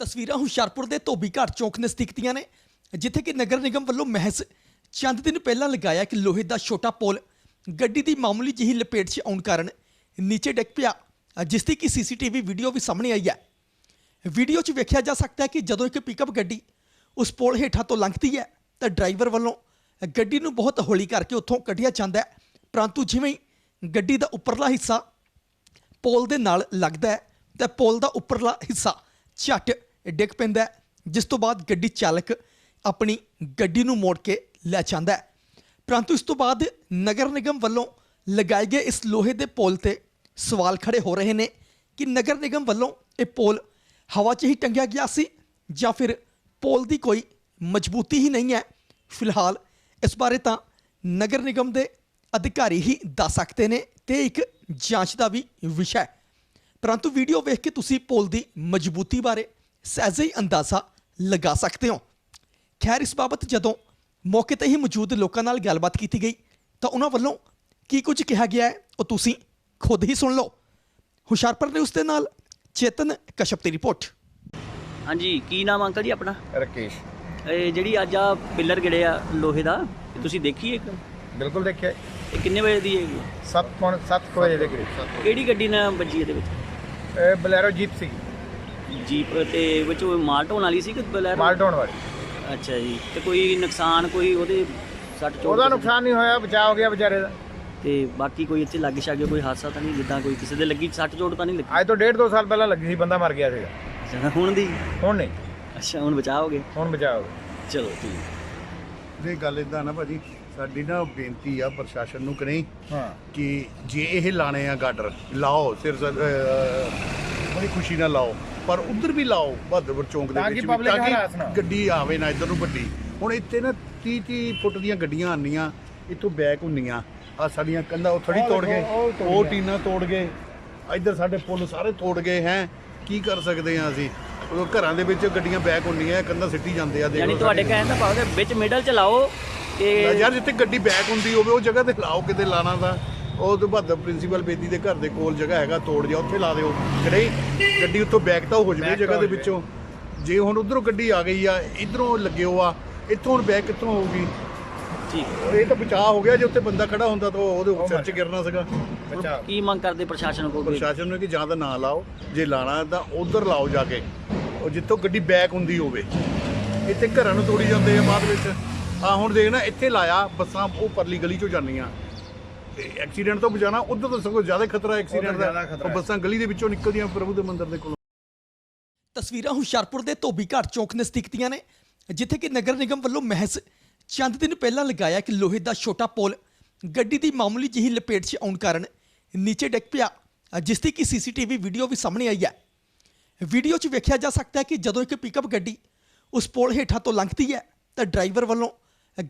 ਤਸਵੀਰਾਂ ਹੁਸ਼ਿਆਰਪੁਰ ਦੇ ਧੋਬੀ ਘਾਟ ਚੌਕ ਨਜ਼ਦੀਕ ਦੀਆਂ ਨੇ, ਜਿੱਥੇ ਕਿ ਨਗਰ ਨਿਗਮ ਵੱਲੋਂ ਮਹਿਜ਼ ਚੰਦ ਦਿਨ ਪਹਿਲਾਂ ਲਗਾਇਆ ਕਿ ਲੋਹੇ ਦਾ ਛੋਟਾ ਪੋਲ ਗੱਡੀ ਦੀ ਮਾਮੂਲੀ ਜਿਹੀ ਲਪੇਟ 'ਚ ਆਉਣ ਕਾਰਨ ਨੀਚੇ ਡਿੱਗ ਪਿਆ, ਜਿਸ ਦੀ ਕਿ ਸੀਸੀਟੀਵੀ ਵੀਡੀਓ ਵੀ ਸਾਹਮਣੇ ਆਈ ਹੈ। ਵੀਡੀਓ 'ਚ ਵੇਖਿਆ ਜਾ ਸਕਦਾ ਹੈ ਕਿ ਜਦੋਂ ਇੱਕ ਪਿਕਅਪ ਗੱਡੀ ਉਸ ਪੋਲ ਹੇਠਾਂ ਤੋਂ ਲੰਘਦੀ ਹੈ, ਤਾਂ ਡਰਾਈਵਰ ਵੱਲੋਂ ਗੱਡੀ ਨੂੰ ਬਹੁਤ ਹੌਲੀ ਕਰਕੇ ਉੱਥੋਂ ਕੱਢਿਆ ਜਾਂਦਾ ਹੈ, ਪਰੰਤੂ ਜਿਵੇਂ ਹੀ ਗੱਡੀ ਦਾ ਉੱਪਰਲਾ ਹਿੱਸਾ ਪੋਲ ਦੇ ਨਾਲ ਲੱਗਦਾ ਹੈ, ਤਾਂ ਪੋਲ ਦਾ ਉੱਪਰਲਾ ਹਿੱਸਾ ਝੱਟ ਡਿੱਗ ਪੈਂਦਾ ਜਿਸ ਤੋਂ ਬਾਅਦ ਗੱਡੀ ਚਾਲਕ ਆਪਣੀ ਗੱਡੀ ਨੂੰ ਮੋੜ ਕੇ ਲੈ ਜਾਂਦਾ ਹੈ। ਪਰੰਤੂ ਇਸ ਤੋਂ ਬਾਅਦ ਨਗਰ ਨਿਗਮ ਵੱਲੋਂ ਲਗਾਏ ਗਏ ਇਸ ਲੋਹੇ ਦੇ ਪੋਲ ਤੇ ਸਵਾਲ ਖੜੇ ਹੋ ਰਹੇ ਨੇ ਕਿ ਨਗਰ ਨਿਗਮ ਵੱਲੋਂ ਇਹ ਪੋਲ ਹਵਾ 'ਚ ਹੀ ਟੰਗਿਆ ਗਿਆ ਸੀ ਜਾਂ ਫਿਰ ਪੋਲ ਦੀ ਕੋਈ ਮਜ਼ਬੂਤੀ ਹੀ ਨਹੀਂ ਹੈ? ਫਿਲਹਾਲ ਇਸ ਬਾਰੇ ਤਾਂ ਨਗਰ ਨਿਗਮ ਦੇ ਅਧਿਕਾਰੀ ਹੀ ਦੱਸ ਸਕਦੇ ਨੇ ਤੇ ਇੱਕ ਜਾਂਚ ਦਾ ਵੀ ਵਿਸ਼ਾ ਹੈ। ਪਰੰਤੂ ਵੀਡੀਓ ਵੇਖ ਕੇ ਤੁਸੀਂ ਪੋਲ ਦੀ ਮਜ਼ਬੂਤੀ ਬਾਰੇ ਸਹਿਜੇ ਹੀ ਅੰਦਾਜ਼ਾ ਲਗਾ ਸਕਦੇ ਹੋ। ਖੈਰ ਇਸ ਬਾਬਤ ਜਦੋਂ ਮੌਕੇ ਤੇ ਹੀ ਮੌਜੂਦ ਲੋਕਾਂ ਨਾਲ ਗੱਲਬਾਤ ਕੀਤੀ ਗਈ ਤਾਂ ਉਹਨਾਂ ਵੱਲੋਂ ਕੀ ਕੁਝ ਕਿਹਾ ਗਿਆ ਹੈ ਉਹ ਤੁਸੀਂ ਖੁਦ ਹੀ ਸੁਣ ਲਓ। ਹੁਸ਼ਿਆਰਪੁਰ ਨੇ ਉਸ ਦੇ ਨਾਲ ਚੇਤਨ ਕਸ਼ਪ ਦੀ ਰਿਪੋਰਟ। ਹਾਂਜੀ ਕੀ ਨਾਮ ਅੰਕਲ ਜੀ ਆਪਣਾ? ਰਕੇਸ਼। ਇਹ ਜਿਹੜੀ ਅੱਜ ਆ ਪਿੱਲਰ ਗਿੜੇ ਆ ਲੋਹੇ ਦਾ ਇਹ ਤੁਸੀਂ ਦੇਖੀ ਇੱਕ? ਬਿਲਕੁਲ ਦੇਖਿਆ ਇਹ ਕਿੰਨੇ ਵਜੇ ਦੀ ਹੈ 7 ਪੌਣ 7 ਵਜੇ ਦੇ ਕਰੀਬ। ਕਿਹੜੀ ਗੱਡੀ ਨਾਲ ਵੱਜੀ ਇਹਦੇ ਵਿੱਚ? ਇਹ ਬਲੈਰੋ ਜੀਪ ਸੀ ਜੀਪ ਤੇ ਵਿੱਚ ਉਹ ਮਾਲ ਢੋਣ ਵਾਲੀ ਸੀ ਕਿ ਬਲੈਰੋ? ਮਾਲ ਢੋਣ ਵਾਲੀ। ਅੱਛਾ ਜੀ ਤੇ ਕੋਈ ਨੁਕਸਾਨ ਕੋਈ ਉਹਦੇ ਸੱਟ ਚੋਟ ਉਹਦਾ ਕਿਸੇ- ਨੁਕਸਾਨ ਨਹੀਂ ਹੋਇਆ ਬਚਾਅ ਹੋ ਗਿਆ ਵਿਚਾਰੇ ਦਾ। ਤੇ ਬਾਕੀ ਕੋਈ ਇੱਥੇ ਲੱਗ ਛਾਗੇ ਕੋਈ ਹਾਦਸਾ ਤਾਂ ਨਹੀਂ ਜਿੱਦਾਂ ਕੋਈ ਕਿਸੇ ਦੇ ਲੱਗੀ ਸੱਟ ਚੋਟ ਤਾਂ ਨਹੀਂ ਲੱਗੀ? ਅੱਜ ਤੋਂ ਡੇਢ ਦੋ ਸਾਲ ਪਹਿਲਾਂ ਲੱਗੀ ਸੀ ਬੰਦਾ ਮਰ ਗਿਆ ਸੀਗਾ। ਅੱਛਾ ਹੁਣ ਦੀ? ਹੁਣ ਨਹੀਂ। ਅੱਛਾ ਹੁਣ ਬਚਾਅ ਹੋ ਗਏ ਹੁਣ ਬਚਾਅ ਹੋ ਗਿਆ। ਚਲੋ ਠੀਕ। ਇਹ ਗੱਲ ਇਦਾਂ ਨਾ ਭਾਜੀ ਸਾਡੀ ਨਾ ਬੇਨਤੀ ਆ ਪ੍ਰਸ਼ਾਸਨ ਨੂੰ ਕਿ ਨਹੀਂ ਹਾਂ। ਕਿ ਜੇ ਇਹ ਲਾਣੇ ਆ ਗਾਡਰ ਲਾਓ ਸਿਰ ਸ- ਅਹ, ਬੜੀ ਖੁਸ਼ੀ ਨਾਲ ਲਾਓ। ਪਰ ਉਧਰ ਵੀ ਲਾਓ ਬਹਾਦਰਪੁਰ ਚੌਂਕ ਦੇ ਤਾਂ ਵਿੱਚ ਕਿ ਵੀ public ਹਰਾਸ ਨਾ ਹੋਵੇ। ਗੱਡੀ ਆਵੇ ਨਾ ਇਧਰ ਨੂੰ ਵੱਡੀ। ਹੁਣ ਇੱਥੇ ਨਾ 30 30 ਫੁੱਟ ਦੀਆਂ ਗੱਡੀਆਂ ਆਉਂਦੀਆਂ ਇੱਥੋਂ ਬੈਕ ਹੁੰਦੀਆਂ। ਆ ਸਾਡੀਆਂ ਕੰਧਾਂ ਉਹ ਥੜੀ ਤੋੜ ਦੇਖੋ, ਗਏ ਉਹ ਤੋੜ ਉਹ ਗਏ। ਟੀਨਾਂ ਤੋੜ ਗਏ। ਇੱਧਰ ਸਾਡੇ ਪੁੱਲ ਸਾਰੇ ਤੋੜ ਗਏ ਹੈ। ਕੀ ਕਰ ਸਕਦੇ ਆ ਅਸੀਂ? ਉਹ ਘਰਾਂ ਦੇ ਵਿੱਚ ਗੱਡੀਆਂ ਬੈਕ ਹੁੰਦੀਆਂ ਕੰਧਾਂ ਸਿੱਟੀ ਜਾਂਦੇ ਆ ਦੇਖ ਯਾਨੀ ਲਓ ਤੁਹਾਡੇ ਸਾਡੇ- ਕਹਿਣ ਦਾ ਭਾਵ ਹੈ ਵਿੱਚ ਮਿਡਲ ਚ ਲਾਓ ਤੇ ਯਾਰ ਜਿੱਥੇ ਗੱਡੀ ਬੈਕ ਹੁੰਦੀ ਹੋਵੇ ਉਹ ਜਗ੍ਹਾ ਤੇ ਲਾਓ ਕਿਤੇ ਲਾਣਾ ਦਾ ਉਹ ਤੇ ਬਹਾਦਰ ਪ੍ਰਿੰਸੀਪਲ ਬੇਦੀ ਦੇ ਘਰ ਦੇ ਕੋਲ ਜਗ੍ਹਾ ਹੈਗਾ ਤੋੜ ਜਾ ਉੱਥੇ ਲਾ ਦਿਓ। ਕਿ ਨਹੀਂ? ਗੱਡੀ ਉੱਥੋਂ ਬੈਕ ਤਾਂ ਹੋ ਜਵੇ ਜਗ੍ਹਾ ਦੇ। ਵਿੱਚੋਂ। ਜੇ ਹੁਣ ਉਧਰੋਂ ਗੱਡੀ ਆ ਗਈ ਆ ਇਧਰੋਂ ਲੱਗਿਓ ਆ ਇੱਥੋਂ ਹੁਣ ਬੈਕ ਕਿੱਥੋਂ ਹੋਊਗੀ? ਠੀਕ। ਇਹ ਤਾਂ ਬਚਾਅ ਹੋ ਗਿਆ ਜੇ ਉੱਥੇ ਬੰਦਾ ਖੜਾ ਹੁੰਦਾ ਤਾਂ ਉਹਦੇ ਉਹ ਸਿਰ 'ਚ ਗਿਰਨਾ ਸੀਗਾ। ਬਚਾਅ। ਕੀ ਮੰਗ ਕਰਦੇ ਪ੍ਰਸ਼ਾਸਨ ਕੋਲ? ਕੋਈ? ਪ੍ਰਸ਼ਾਸਨ ਨੂੰ ਕਿ ਜਾਂ ਤਾਂ ਨਾ ਲਾਓ ਜੇ ਲਾਣਾ ਤਾਂ ਉਧਰ ਲਾਓ ਜਾ ਕੇ। ਉਹ ਜਿੱਥੋਂ ਗੱਡੀ ਬੈਕ ਹੁੰਦੀ ਹੋਵੇ। ਇੱਥੇ ਘਰਾਂ ਨੂੰ ਤੋੜੀ ਜਾਂਦੇ ਆ ਬਾਅਦ ਵਿੱਚ। ਆ ਹੁਣ ਦੇਖ ਨਾ ਇੱਥੇ ਲਾਇਆ ਬੱਸਾਂ ਉਹ ਪਰਲੀ ਗਲੀ ਚੋਂ ਜਾਂਦੀਆਂ। ਐਕਸੀਡੈਂਟ ਤੋਂ ਬਚਾਣਾ ਉਧਰ ਤਾਂ ਸਗੋਂ ਜ਼ਿਆਦਾ ਖਤਰਾ ਐਕਸੀਡੈਂਟ ਦਾ। ਉਹ। ਬੱਸਾਂ ਗਲੀ ਦੇ ਵਿੱਚੋਂ ਨਿਕਲਦੀਆਂ ਪ੍ਰਭੂ ਦੇ ਮੰਦਿਰ ਦੇ ਕੋਲੋਂ। ਤਸਵੀਰਾਂ ਹੁਸ਼ਿਆਰਪੁਰ ਦੇ ਧੋਬੀ ਘਾਟ ਚੌਕ ਨਜ਼ਦੀਕ ਦੀਆਂ ਨੇ ਜਿੱਥੇ ਕਿ ਨਗਰ ਨਿਗਮ ਵੱਲੋਂ ਮਹਿਜ਼ ਚੰਦ ਦਿਨ ਪਹਿਲਾਂ ਲਗਾਇਆ ਕਿ ਲੋਹੇ ਦਾ ਛੋਟਾ ਪੋਲ ਗੱਡੀ ਦੀ ਮਾਮੂਲੀ ਜਿਹੀ ਲਪੇਟ 'ਚ ਆਉਣ ਕਾਰਨ ਨੀਚੇ ਡਿੱਗ ਪਿਆ ਜਿਸ ਦੀ ਕਿ ਸੀਸੀਟੀਵੀ ਵੀਡੀਓ ਵੀ ਸਾਹਮਣੇ ਆਈ ਹੈ। ਵੀਡੀਓ 'ਚ ਵੇਖਿਆ ਜਾ ਸਕਦਾ ਹੈ ਕਿ ਜਦੋਂ ਇੱਕ ਪਿਕਅਪ ਗੱਡੀ ਉਸ ਪੋਲ ਹੇਠਾਂ ਤੋਂ ਲੰਘਦੀ ਹੈ ਤਾਂ ਡਰਾਈਵਰ ਵੱਲੋਂ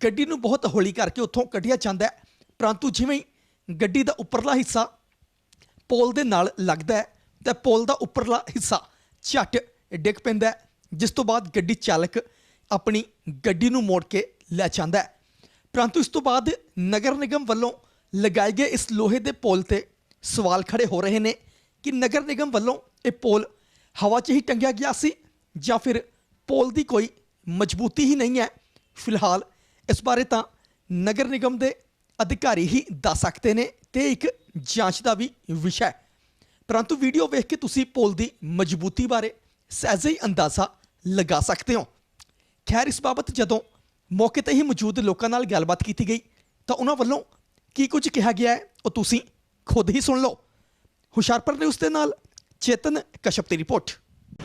ਗੱਡੀ ਨੂੰ ਬਹੁਤ ਹੌਲੀ ਕਰਕੇ ਉੱਥੋਂ ਕੱਢਿਆ ਜਾਂਦਾ ਹੈ ਪਰੰਤੂ ਜਿਵੇਂ ਹੀ ਗੱਡੀ ਦਾ ਉੱਪਰਲਾ ਹਿੱਸਾ ਪੋਲ ਦੇ ਨਾਲ ਲੱਗਦਾ ਹੈ ਤਾਂ ਪੋਲ ਦਾ ਉੱਪਰਲਾ ਹਿੱਸਾ ਝੱਟ ਡਿੱਗ ਪੈਂਦਾ ਹੈ, ਜਿਸ ਤੋਂ ਬਾਅਦ ਗੱਡੀ ਚਾਲਕ ਆਪਣੀ ਗੱਡੀ ਨੂੰ ਮੋੜ ਕੇ ਲੈ ਜਾਂਦਾ ਹੈ। ਪਰੰਤੂ ਇਸ ਤੋਂ ਬਾਅਦ ਨਗਰ ਨਿਗਮ ਵੱਲੋਂ ਲਗਾਏ ਗਏ ਇਸ ਲੋਹੇ ਦੇ ਪੋਲ ਤੇ ਸਵਾਲ ਖੜੇ ਹੋ ਰਹੇ ਨੇ ਕਿ ਨਗਰ ਨਿਗਮ ਵੱਲੋਂ ਇਹ ਪੋਲ ਹਵਾ 'ਚ ਹੀ ਟੰਗਿਆ ਗਿਆ ਸੀ ਜਾਂ ਫਿਰ ਪੋਲ ਦੀ ਕੋਈ ਮਜ਼ਬੂਤੀ ਹੀ ਨਹੀਂ ਹੈ। ਫਿਲਹਾਲ ਇਸ ਬਾਰੇ ਤਾਂ ਨਗਰ ਨਿਗਮ ਦੇ ਅਧਿਕਾਰੀ ਹੀ ਦੱਸ ਸਕਦੇ ਨੇ ਤੇ ਇੱਕ ਜਾਂਚ ਦਾ ਵੀ ਵਿਸ਼ਾ ਹੈ। ਪਰੰਤੂ ਵੀਡੀਓ ਵੇਖ ਕੇ ਤੁਸੀਂ ਪੋਲ ਦੀ ਮਜ਼ਬੂਤੀ ਬਾਰੇ ਸਹਿਜੇ ਹੀ ਅੰਦਾਜ਼ਾ ਲਗਾ ਸਕਦੇ ਹੋ। ਖੈਰ, ਇਸ ਬਾਬਤ ਜਦੋਂ ਮੌਕੇ ਤੇ ਹੀ ਮੌਜੂਦ ਲੋਕਾਂ ਨਾਲ ਗੱਲਬਾਤ ਕੀਤੀ ਗਈ, ਤਾਂ ਉਹਨਾਂ ਵੱਲੋਂ ਕੀ ਕੁਝ ਕਿਹਾ ਗਿਆ ਹੈ, ਉਹ ਤੁਸੀਂ ਖੁਦ ਹੀ ਸੁਣ ਲਓ। ਹੁਸ਼ਿਆਰਪੁਰ ਨੇ ਉਸ ਦੇ ਨਾਲ ਚੇਤਨ ਕਸ਼ਪ ਦੀ ਰਿਪੋਰਟ।